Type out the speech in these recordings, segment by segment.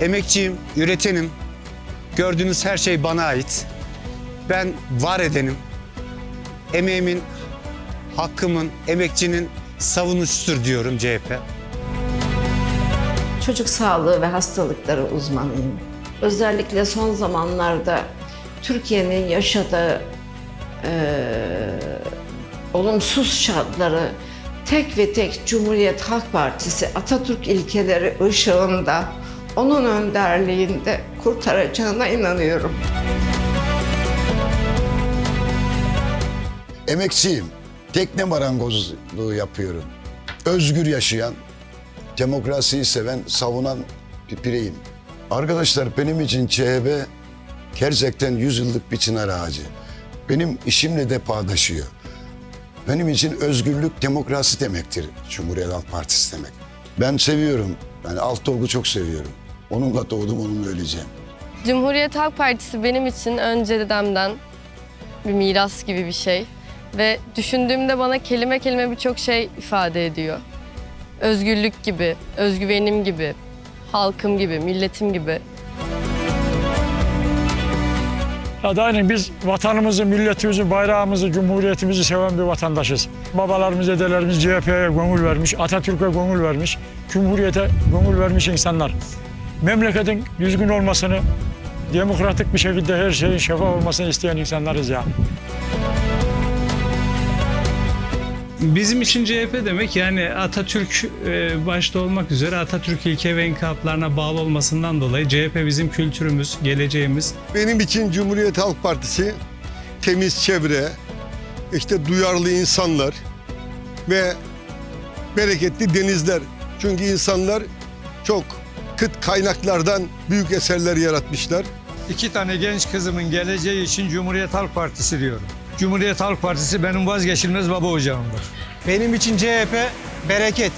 Emekçiyim, üretenim. Gördüğünüz her şey bana ait. Ben var edenim. Emeğimin, hakkımın, emekçinin savunucusudur diyorum CHP. Çocuk sağlığı ve hastalıkları uzmanıyım. Özellikle son zamanlarda Türkiye'nin yaşadığı eee, olumsuz şartları tek ve tek Cumhuriyet Halk Partisi Atatürk ilkeleri ışığında onun önderliğinde kurtaracağına inanıyorum. Emekçiyim. Tekne marangozluğu yapıyorum. Özgür yaşayan, demokrasiyi seven, savunan bir bireyim. Arkadaşlar benim için CHP gerçekten yüzyıllık bir çınar ağacı. Benim işimle de bağdaşıyor. Benim için özgürlük, demokrasi demektir Cumhuriyet Halk Partisi demek. Ben seviyorum. Yani Altıok'u çok seviyorum. Onunla doğdum, onunla öleceğim. Cumhuriyet Halk Partisi benim için önce dedemden bir miras gibi bir şey. Ve düşündüğümde bana kelime kelime birçok şey ifade ediyor. Özgürlük gibi, özgüvenim gibi, halkım gibi, milletim gibi. Ya da aynen biz vatanımızı, milletimizi, bayrağımızı, cumhuriyetimizi seven bir vatandaşız. Babalarımız, dedelerimiz CHP'ye gönül vermiş, Atatürk'e gönül vermiş, cumhuriyete gönül vermiş insanlar. Memleketin düzgün olmasını, demokratik bir şekilde her şeyin şeffaf olmasını isteyen insanlarız yani. Bizim için CHP demek yani Atatürk e, başta olmak üzere Atatürk ilke ve inkılaplarına bağlı olmasından dolayı CHP bizim kültürümüz, geleceğimiz. Benim için Cumhuriyet Halk Partisi temiz çevre, işte duyarlı insanlar ve bereketli denizler. Çünkü insanlar çok kıt kaynaklardan büyük eserler yaratmışlar. İki tane genç kızımın geleceği için Cumhuriyet Halk Partisi diyorum. Cumhuriyet Halk Partisi benim vazgeçilmez baba ocağımdır. Benim için CHP bereket.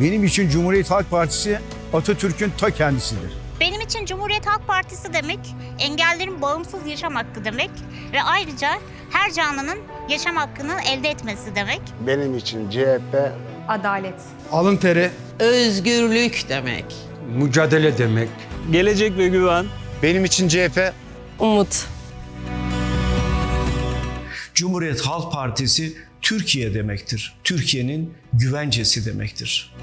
Benim için Cumhuriyet Halk Partisi Atatürk'ün ta kendisidir. Benim için Cumhuriyet Halk Partisi demek engellerin bağımsız yaşam hakkı demek ve ayrıca her canlının yaşam hakkını elde etmesi demek. Benim için CHP Adalet. Alın teri, Özgürlük demek. Mücadele demek. Gelecek ve güven. Benim için CHP Umut. Cumhuriyet Halk Partisi Türkiye demektir. Türkiye'nin güvencesi demektir.